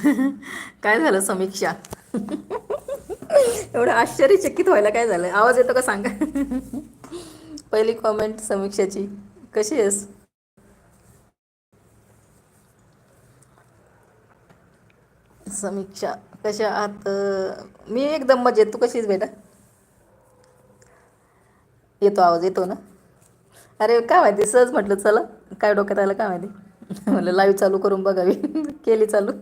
काय झालं समीक्षा? एवढं आश्चर्यचकित व्हायला काय झालं? आवाज येतो का सांगा? पहिली कॉमेंट समीक्षाची. कशी आहेस? समीक्षा कशा आहात? मी एकदम मजेत. तू कशीच बेटा? येतो आवाज येतो ना? अरे काय माहिती सहज म्हटलं चला. काय डोक्यात आलं काय माहिती? म्हटलं लाईव्ह चालू करून बघावी. केली चालू.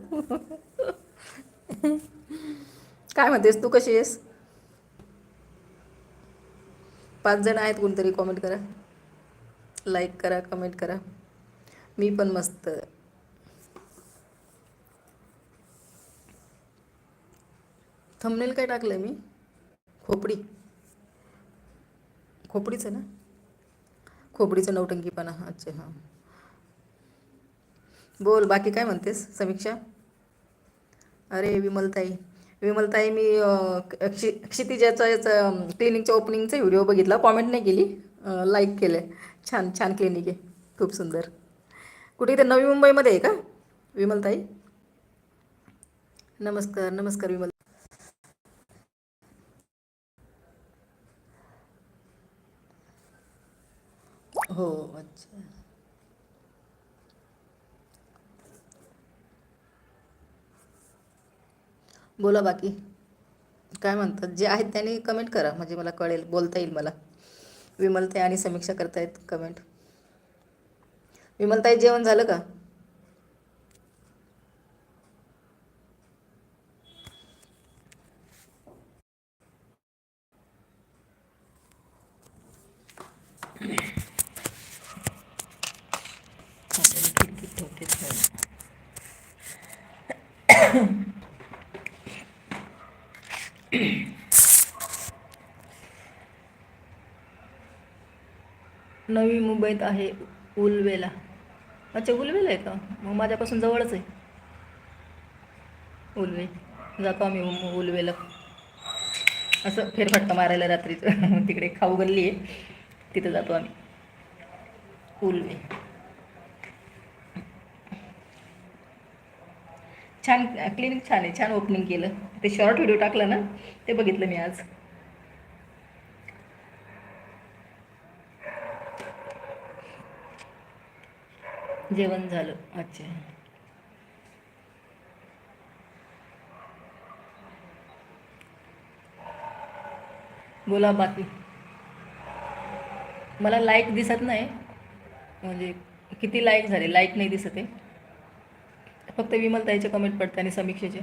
काय म्हणतेस? तू कशी आहेस? पाच जण आहेत कोणतरी कॉमेंट करा. लाईक करा कमेंट करा. मी पण मस्त. थंबनेल काय टाकलं आहे मी? खोपडी. खोपडीचं ना? खोपडीचं नौटंकीपणा अच्छा हां. बोल बाकी काय म्हणतेस? समीक्षा? अरे विमलताई विमलताई मी क्षि क्षितिजाचा याचं क्लिनिकच्या ओपनिंगचा व्हिडिओ बघितला. कॉमेंट नाही केली. लाईक केलं छान छान क्लिनिक आहे. खूप सुंदर. कुठे इथे? नवी मुंबईमध्ये आहे का? विमलताई? नमस्कार नमस्कार विमल हो अच्छा. बोला बाकी काय म्हणतात जे आहेत त्यांनी कमेंट करा म्हणजे मला कळेल बोलता येईल मला विमलताई आणि समीक्षा करतायत कमेंट विमलताई जेवण झालं का ठेवते नवी मुंबईत आहे उलवेला. अच्छा उलवेला आहे का? मग माझ्यापासून जवळच आहे. उलवे. जातो आम्ही उलवेला. असं फेरफटका मारायला रात्रीचं. तिकडे खाऊ गल्ली आहे. तिथं जातो आम्ही. उलवे. छान क्लिनिक छान आहे छान ओपनिंग केलं. ते शॉर्ट व्हिडिओ टाकला ना ते बघितलं मी आज. जेवण झालं. अच्छा. बोला बाकी. मला लाईक दिसत नाही. म्हणजे किती लाईक झाले? लाईक नाही दिसत आहे. फक्त विमलताईचे कमेंट पडताना आणि समीक्षेचे.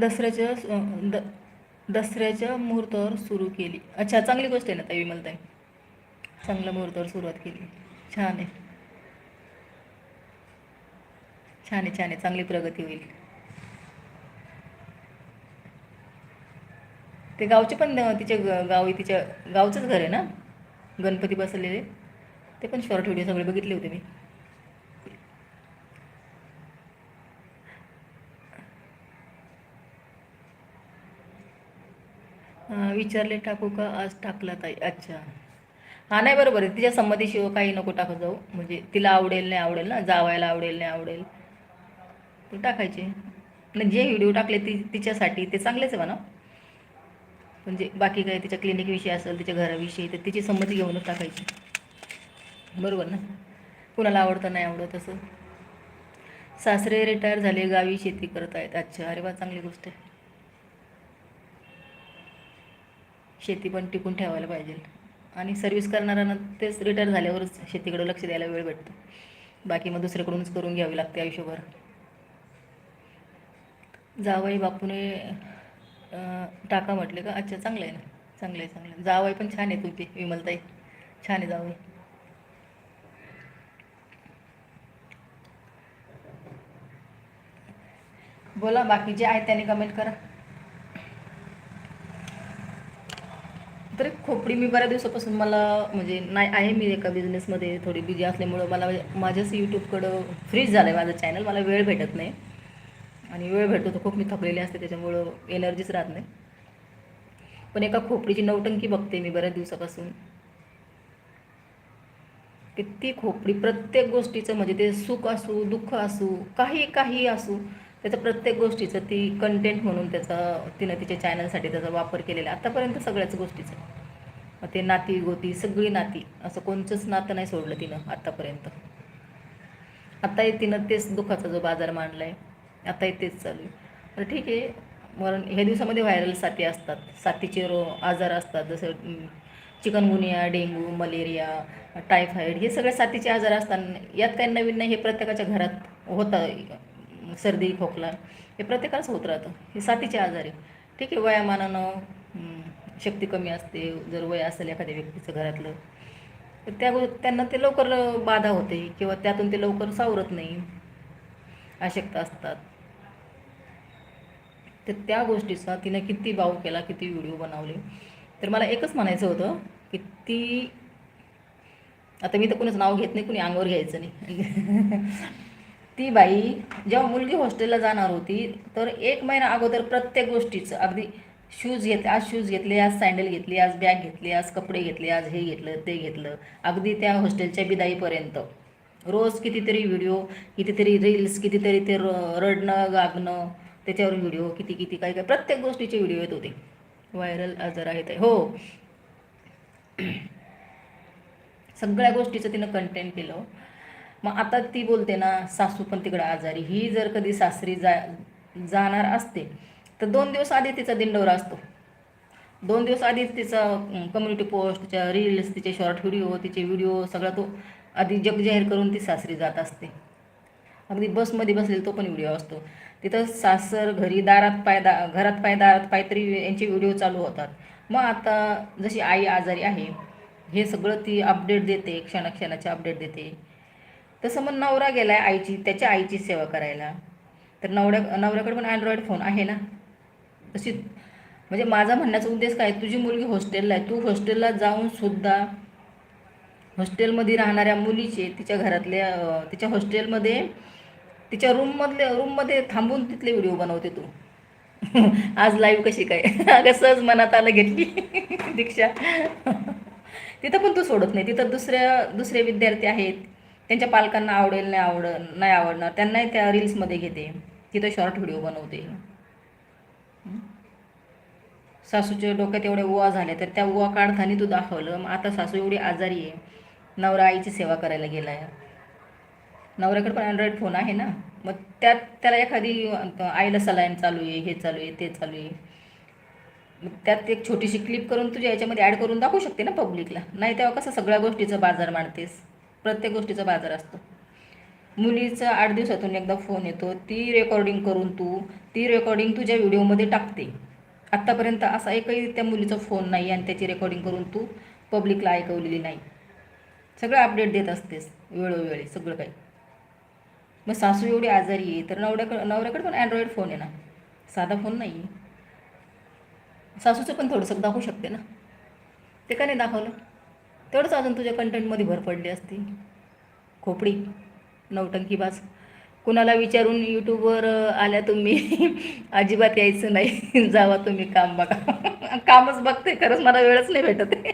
दसऱ्याच्या द दसऱ्याच्या मुहूर्तावर सुरू केली. अच्छा चांगली गोष्ट आहे ना ताई विमलताई. चांगल्या मुहूर्तावर सुरुवात केली. छान आहे. छान आहे छान आहे. चांगली प्रगती होईल. ते गावचे पण तिच्या तिचे ग- गावी तिच्या गावचंच घर आहे ना? गणपती बसलेले ते पण शॉर्ट व्हिडिओ सगळे बघितले होते मी. विचारले टाकू का? आज टाकला ताई. अच्छा. हा नाही बरोबर आहे. तिच्या संमतीशिवाय काही नको टाकत जाऊ. म्हणजे तिला आवडेल नाही आवडेल ना? जावायला आवडेल नाही आवडेल. ते टाकायचे. नाही जे व्हिडिओ टाकले ती तिच्यासाठी ते चांगलेच आहे म्हणा. म्हणजे बाकी काय तिच्या क्लिनिकविषयी असेल तिच्या घराविषयी तर तिची संमती घेऊनच टाकायची. बरोबर ना? कुणाला आवडतं नाही आवडत असं? सासरे रिटायर झाले गावी शेती करत आहेत. अच्छा अरे वा चांगली गोष्ट आहे. शेती पण टिकून ठेवायला पाहिजे. आणि सर्व्हिस करणाऱ्यांना तेच रिटायर झाल्यावरच शेतीकडे लक्ष द्यायला वेळ भेटतो. बाकी मग दुसऱ्याकडूनच करून घ्यावी लागते आयुष्यभर. जावाई बापूने टाका म्हटले का? अच्छा चांगलं आहे ना? चांगलं आहे चांगलं आहे. जावई पण छान आहे तुमची विमलताई. छान आहे जावाई. बोला बाकी जे आहे त्याने कमेंट करा. तर खोपडी मी बऱ्याच दिवसापासून मला म्हणजे नाही आहे मी एका बिझनेसमध्ये थोडी बिझी असल्यामुळं मला म्हणजे माझ्याच यूट्यूबकडं फ्रीज झालं आहे माझं चॅनल मला वेळ भेटत नाही. आणि वेळ भेटतो तर खूप मी थकलेली असते त्याच्यामुळं एनर्जीच राहत नाही. पण एका खोपडीची नवटंकी बघते मी बऱ्याच दिवसापासून. किती खोपडी प्रत्येक गोष्टीचं म्हणजे ते सुख असू दुःख असू काही काही असू त्याचं प्रत्येक गोष्टीचं ती कंटेंट म्हणून त्याचा तिनं तिच्या चॅनलसाठी त्याचा वापर केलेला आहे. सगळ्याच गोष्टीचं मग ते नाती गोती सगळी नाती असं कोणचंच नातं नाही सोडलं तिनं आत्तापर्यंत आत्ताही तिनं तेच दुःखाचा जो बाजार मांडला आहे आत्ताही तेच चालू आहे. तर ठीक आहे मरण ह्या दिवसामध्ये व्हायरल साथी असतात. साथीचे रो आजार असतात जसं चिकनगुनिया डेंग्यू मलेरिया टायफॉईड हे सगळे साथीचे आजार असतात यात काही नवीन नाही हे प्रत्येकाच्या घरात होतं. सर्दी खोकला हे प्रत्येकालाच होत राहतं. हे साथीचे आजार. आहे ठीक आहे वयामानानं शक्ती कमी असते. जर वय असेल एखाद्या व्यक्तीचं घरातलं तर त्या त्यांना ते लवकर बाधा होते किंवा त्यातून ते लवकर सावरत नाही. अशक्त असतात. तर त्या गोष्टीचा तिने किती बाऊ केला किती व्हिडिओ बनवले. तर मला एकच म्हणायचं होतं की ती आता मी तर कोणीच नाव घेत नाही कुणी अंगावर घ्यायचं नाही. ती बाई जेव्हा मुलगी हॉस्टेलला जाणार होती तर एक महिना अगोदर प्रत्येक गोष्टीचं अगदी शूज घेतले आज शूज घेतले आज सँडल घेतली आज बॅग घेतली आज कपडे घेतले आज हे घेतलं ते घेतलं अगदी त्या हॉस्टेलच्या बिदाईपर्यंत. रोज कितीतरी व्हिडिओ कितीतरी रील्स कितीतरी ते रडणं गागणं त्याच्यावर व्हिडिओ किती किती काय काय प्रत्येक गोष्टीचे व्हिडिओ येत होते. व्हायरल आजार आहेत. हो. सगळ्या गोष्टीचं तिनं कंटेंट केलं. मग आता ती बोलते ना सासू पण तिकडं आजारी. ही जर कधी सासरी जा जाणार असते तर दोन दिवस आधी तिचा दिंडोरा असतो. दोन दिवस आधीच तिचा कम्युनिटी पोस्ट तिच्या रील्स तिचे शॉर्ट व्हिडिओ तिचे व्हिडिओ सगळा तो आधी जग जाहीर करून ती सासरी जात असते. अगदी बसमध्ये बसलेला तो पण व्हिडिओ असतो. तिथं सासर घरी दारात पाय दा घरात पाय दारात पाय तरी यांचे व्हिडिओ चालू होतात. मग आता जशी आई आजारी आहे हे सगळं ती अपडेट देते क्षणाक्षणाचे अपडेट देते. तसं मग नवरा गेला आहे आईची त्याच्या आईची सेवा करायला. तर नवऱ्या नवऱ्याकडे पण अँड्रॉईड फोन आहे ना? तशी म्हणजे माझा म्हणण्याचा उद्देश काय? तुझी मुलगी हॉस्टेलला आहे. तू हॉस्टेलला जाऊन सुद्धा हॉस्टेलमध्ये राहणाऱ्या मुलीचे तिच्या घरातल्या तिच्या हॉस्टेलमध्ये तिच्या रूममधल्या रूममध्ये थांबून तिथले व्हिडिओ बनवते तू. आज लाईव्ह कशी काय? अगं सहज मनात आलं घेतली. दीक्षा. तिथं पण तू सोडत नाही. तिथं दुसऱ्या दुसरे विद्यार्थी आहेत. त्यांच्या पालकांना आवडेल नाही आवड नाही आवडणार त्यांनाही त्या रील्समध्ये घेते. तिथं शॉर्ट व्हिडिओ बनवते. सासूच्या डोक्यात एवढे उवा झाले तर त्या उवा काढताना तू दाखवलं. मग आता सासू एवढी आजारी आहे. नवरा आईची सेवा करायला गेला आहे नवऱ्याकडे पण अँड्रॉईड फोन आहे ना? मग त्यात त्याला एखादी आईला सलाईन चालू आहे हे चालू आहे ते चालू आहे. मग त्यात एक छोटीशी क्लिप करून तुझ्या याच्यामध्ये ॲड करून दाखवू शकते ना पब्लिकला नाही तेव्हा कसं सगळ्या गोष्टीचा बाजार मांडतेस? प्रत्येक गोष्टीचा बाजार असतो. मुलीचा आठ दिवसातून एकदा फोन येतो ती रेकॉर्डिंग करून तू ती रेकॉर्डिंग तुझ्या व्हिडिओमध्ये टाकते. आत्तापर्यंत असा एकही त्या मुलीचा फोन नाही आणि त्याची रेकॉर्डिंग करून तू पब्लिकला ऐकवलेली नाही. सगळं अपडेट देत असतेस वेळोवेळी सगळं काही. मग सासू एवढी आजारी आहे तर नवऱ्याकडे नवऱ्याकडे पण अँड्रॉईड फोन आहे ना साधा फोन नाही आहे सासूचं पण थोडंसं दाखवू शकते ना? ते का नाही दाखवलं? तेवढंच अजून तुझ्या कंटेंटमध्ये भर पडली असती. खोपडी नवटंकीबाज कुणाला विचारून यूट्यूबवर आल्या तुम्ही अजिबात यायचं नाही. जावा तुम्ही काम बघा. कामच बघते खरंच मला वेळच नाही भेटत. आहे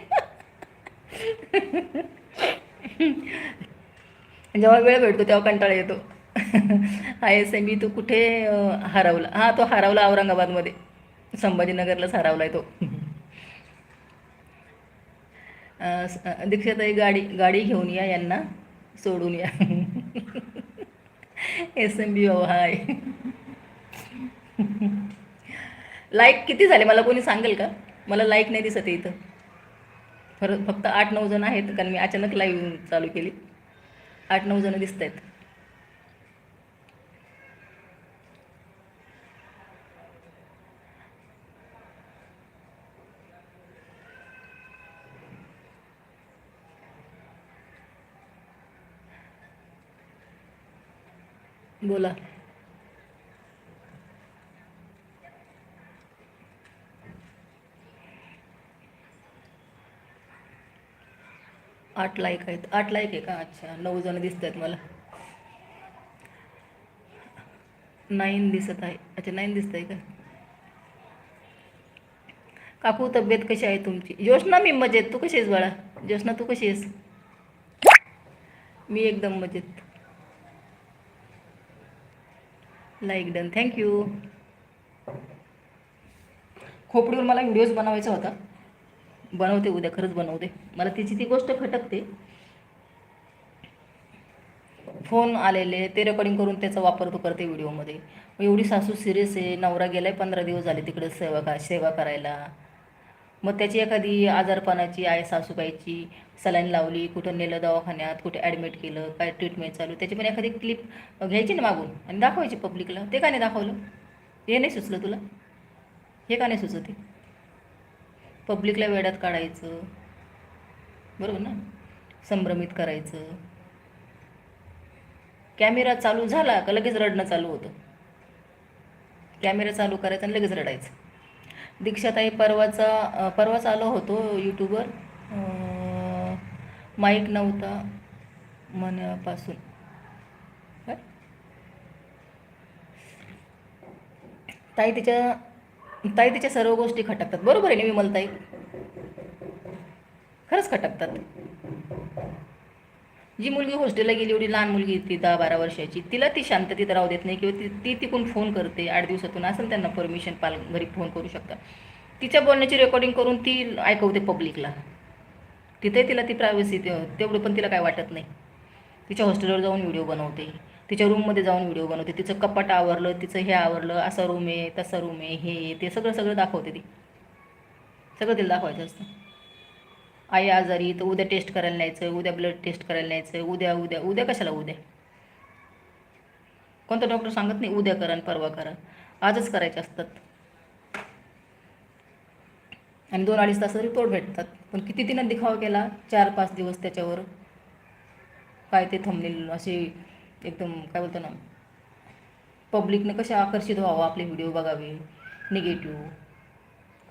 जेव्हा वेळ भेटतो तेव्हा कंटाळा येतो. आय एस एम बी तू कुठे हरवला? हां तो हरवला औरंगाबादमध्ये. संभाजीनगरलाच हरवला आहे तो. दीक्षाताई गाडी गाडी घेऊन या यांना सोडून या. S M B hi. Like किती झाले? मला कोणी सांगेल का? मला लाईक नाही दिसत आहे इथं. फर फक्त आठ नऊ जण आहेत कारण मी अचानक लाईव्ह चालू केली. आठ नऊ जण दिसत आहेत बोला. आठ लाईक आहेत. आठ लाईक आहे का? अच्छा नऊ जण दिसत आहेत मला. नाईन दिसत आहे. अच्छा नाईन दिसत आहे का? काकू तब्येत कशी आहे तुमची? ज्योष्ना मी मजेत. तू कशी आहेस बाळा? ज्योष्ना तू कशी आहेस? मी एकदम मजेत. लाईक डन थँक्यू खोपडीवर मला व्हिडिओज बनवायचा होता. बनवते उद्या खरंच बनवते. मला तिची ती गोष्ट खटकते. फोन आलेले ते रेकॉर्डिंग करून त्याचा वापर तो करते व्हिडिओमध्ये मग एवढी सासू सिरियस आहे नवरा गेलाय पंधरा दिवस झाले तिकडे सेवा का सेवा करायला. मग त्याची एखादी आजारपणाची आहे सासूबाईची सलाईन लावली कुठं नेलं दवाखान्यात कुठे ॲडमिट केलं काय ट्रीटमेंट चालू त्याची पण एखादी क्लिप घ्यायची ना मागून आणि दाखवायची पब्लिकला ते का नाही दाखवलं? हे नाही सुचलं तुला? हे का नाही सुचत? पब्लिकला वेळात काढायचं. बरोबर ना? संभ्रमित करायचं. कॅमेरा चालू झाला का लगेच रडणं चालू होतं. कॅमेरा चालू करायचा आणि लगेच रडायचं. दीक्षाताई परवाचा परवाच आलो होतो यूट्यूबवर. माईक नव्हता मनापासून काय? ताई तिच्या ताई तिच्या सर्व गोष्टी खटकतात. बरोबर आहे ना विमलताई? खरंच खटकतात. जी मुलगी हॉस्टेलला गेली एवढी लहान मुलगी ती दहा बारा वर्षाची तिला ती शांततेत राहू देत नाही किंवा ती ती तिकून फोन करते आठ दिवसातून असेल त्यांना परमिशन पाल घरी फोन करू शकता तिच्या बोलण्याची रेकॉर्डिंग करून ती ऐकवते पब्लिकला तिथे तिला ती प्रायव्हसी तेवढं पण तिला काय वाटत नाही. तिच्या हॉस्टेलवर जाऊन व्हिडिओ बनवते तिच्या रूममध्ये जाऊन व्हिडिओ बनवते तिचं कपाट आवरलं तिचं हे आवरलं असा रूम आहे तसा रूम आहे हे ते सगळं सगळं दाखवते ती. सगळं तिला दाखवायचं असतं. आई आजारी तर उद्या टेस्ट करायला न्यायचं उद्या ब्लड टेस्ट करायला न्यायचं उद्या उद्या उद्या कशाला उद्या? कोणता डॉक्टर सांगत नाही उद्या करा आणि परवा करा. आजच करायचे असतात. आणि दोन अडीच तास रिपोर्ट भेटतात. पण किती तिनं दिखावा केला? चार पाच दिवस त्याच्यावर. काय ते थंबनेल असे एकदम काय बोलतो ना पब्लिकनं कशा आकर्षित व्हावं आपले व्हिडिओ बघावे? निगेटिव्ह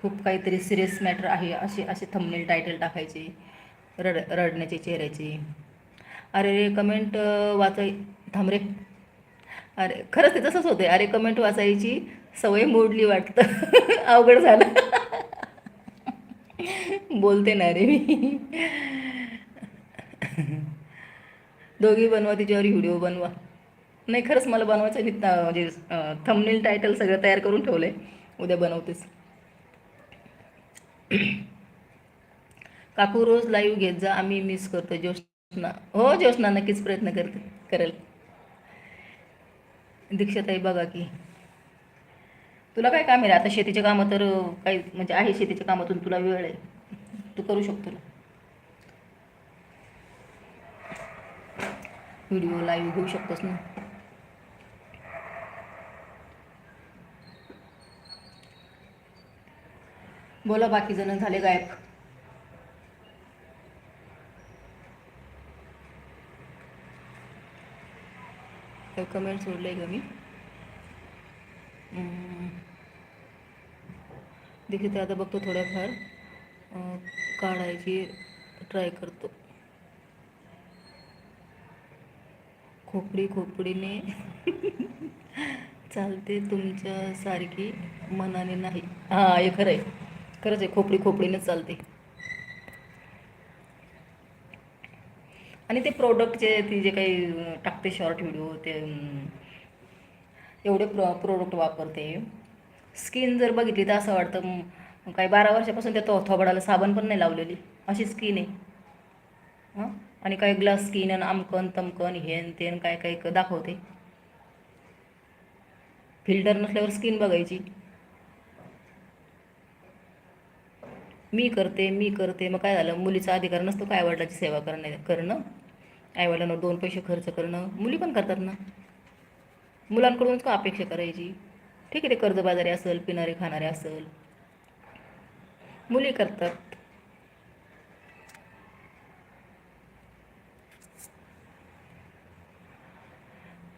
खूप काहीतरी सिरियस मॅटर आहे असे असे थंबनेल टायटल टाकायचे रड रडण्याचे चेहऱ्याचे. अरे रे कमेंट वाचाय थांबरे अरे खरंच ते तसंच होते अरे कमेंट वाचायची सवय मोडली वाटतं. अवघड झालं. बोलते ना रे मी. दोघी बनवा तिच्यावर व्हिडिओ बनवा. नाही खरंच मला बनवायचं मी म्हणजे थंबनेल टायटल सगळं तयार करून ठेवलं आहे उद्या बनवतेच काकू रोज लाईव्ह घेत जा आम्ही मिस करतो. ज्योत्ना हो ज्योत्ना नक्कीच प्रयत्न करते करेल. दीक्षाताई बघा की. तुला काय काम आहे आता शेतीचे कामं तर काही म्हणजे आहे शेतीच्या कामातून तुला वेळ आहे. तू करू शकतो ना. व्हिडिओ लाईव्ह घेऊ शकतोस ना. बोला बाकी जण झाले गायब. कमेंट सोडलंय का मी? देखील ते आता बघतो थोड्याफार. काढायची ट्राय करतो. खोपडी खोपडीने चालते तुमच्यासारखी मनाने नाही. हां हे खरं आहे खरंच आहे खोपडी खोपडीनंच चालते. आणि ते प्रोडक्टचे ती जे काही टाकते शॉर्ट व्हिडिओ ते एवढे प्रो प्रोडक्ट वापरते. स्किन जर बघितली तर असं वाटतं काही बारा वर्षापासून त्या तो थोबाडाला साबण पण नाही लावलेली. अशी स्किन आहे. हां? आणि काही ग्लास स्किन आणि आमकन तमकन हेन तेन काय काय दाखवते. फिल्टर नसल्यावर स्किन बघायची. मी करते मी करते. मग काय झालं? मुलीचा अधिकार नसतो काय आईवडिलाची सेवा करणं करणं? आईवडिलांना दोन पैसे खर्च करणं. मुली पण करतात ना. मुलांकडूनच का अपेक्षा करायची? ठीक आहे ते कर्जबाजारी असेल पिणारे खाणारे असेल. मुली करतात.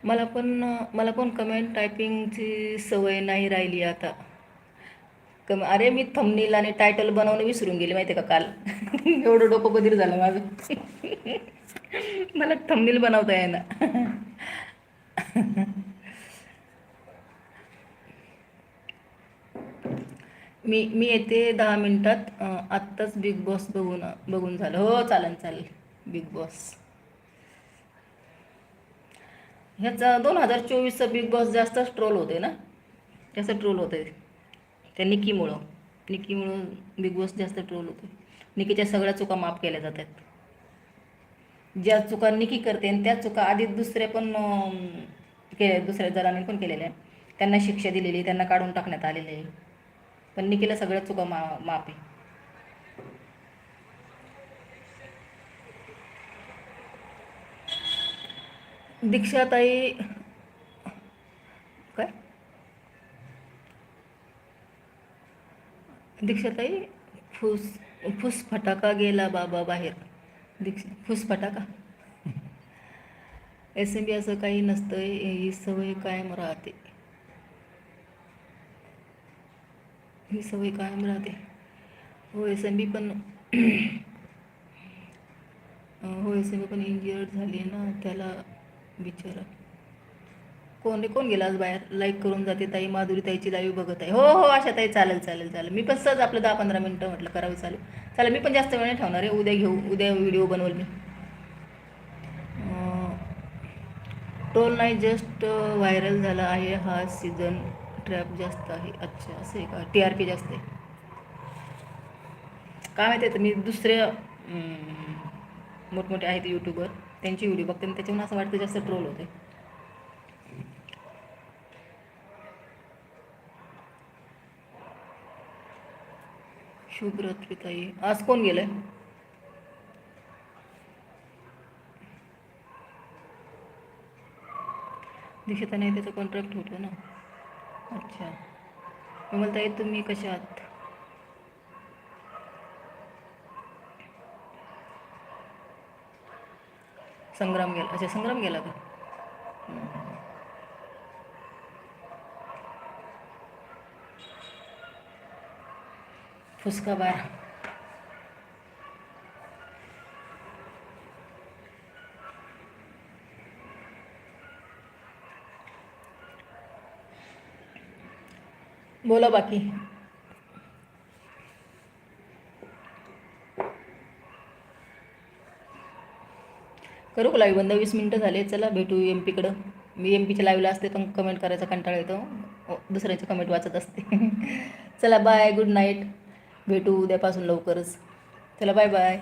मला पण मला पण कमेंट टायपिंगची सवय नाही राहिली आता. कमी अरे मी थंबनेल आणि टायटल बनवणं विसरून गेले माहिती आहे का काल? एवढं डोकं बधीर झालं माझं. मला थंबनेल बनवता येईना. मी मी येते दहा मिनिटात. आत्ताच बिग बॉस बघून बघून झालं. हो चालेल चालेल. बिग बॉस ह्याचा दोन हजार चोवीसचा बिग बॉस जास्तच ट्रोल होते ना? जास्त ट्रोल होते त्या निकीमुळं. निकीमुळं बिग बॉस जास्त ट्रोल होते निकीच्या सगळ्या चुका माफ केल्या जातात. ज्या चुका निकी करते आणि त्या चुका आधी दुसरे पण केल्या दुसऱ्या जणांनी पण केलेल्या आहे त्यांना शिक्षा दिलेली आहे, त्यांना काढून टाकण्यात आलेली आहे. पण निकीला सगळ्या चुका मा माफ आहे. दीक्षाताई काय दीक्षाताई फुस फुस फटाका गेला बाबा बाहेर. दीक्ष फुस फटाका. एस एम बी असं काही नसतं ही सवय कायम राहते. ही सवय कायम राहते. हो एस एम बी पण हो एस एम बी पण इंजिअर्ड झाली ना त्याला बिचारा कोण रे कोण गेला आज बाहेर? लाईक करून जाते ताई माधुरी ताईची लाईव्ह बघत आहे. हो हो अशा ताई चालेल चालेल चालेल. मी पण सहज आपलं दहा पंधरा मिनटं म्हटलं करावं चालेल. चालेल मी पण जास्त वेळ नाही ठेवणार आहे. उद्या घेऊ उद्या व्हिडिओ बनवेल मी. टोल नाही जस्ट व्हायरल झाला आहे. हा सीझन ट्रॅप जास्त आहे. अच्छा असं आहे का? टी आर पी जास्त आहे. काय माहिती आहे तर मी दुसरे मोठमोठे आहेत यूट्यूबर त्यांची व्हिडिओ बघते आणि त्याच्यामुळे असं वाटतं जास्त ट्रोल होते. शुभरात्री आज कोण गेलंय? दीक्षिता नाही त्याचा कॉन्ट्रॅक्ट होतो ना? अच्छा. विमल तुम्ही कशा आहात? संग्राम गेला. अच्छा संग्राम गेला का? फुसका बार बोला बाकी. करू का लाईव्ह बंद वीस मिनटं झाले चला भेटू एम पीकडं मी एम पीच्या लाईव्हला असते पण कमेंट करायचा कंटाळा येतो. अ, दुसऱ्याचे कमेंट वाचत असते. चला बाय गुड नाईट भेटू उद्यापासून लवकरच. चला बाय बाय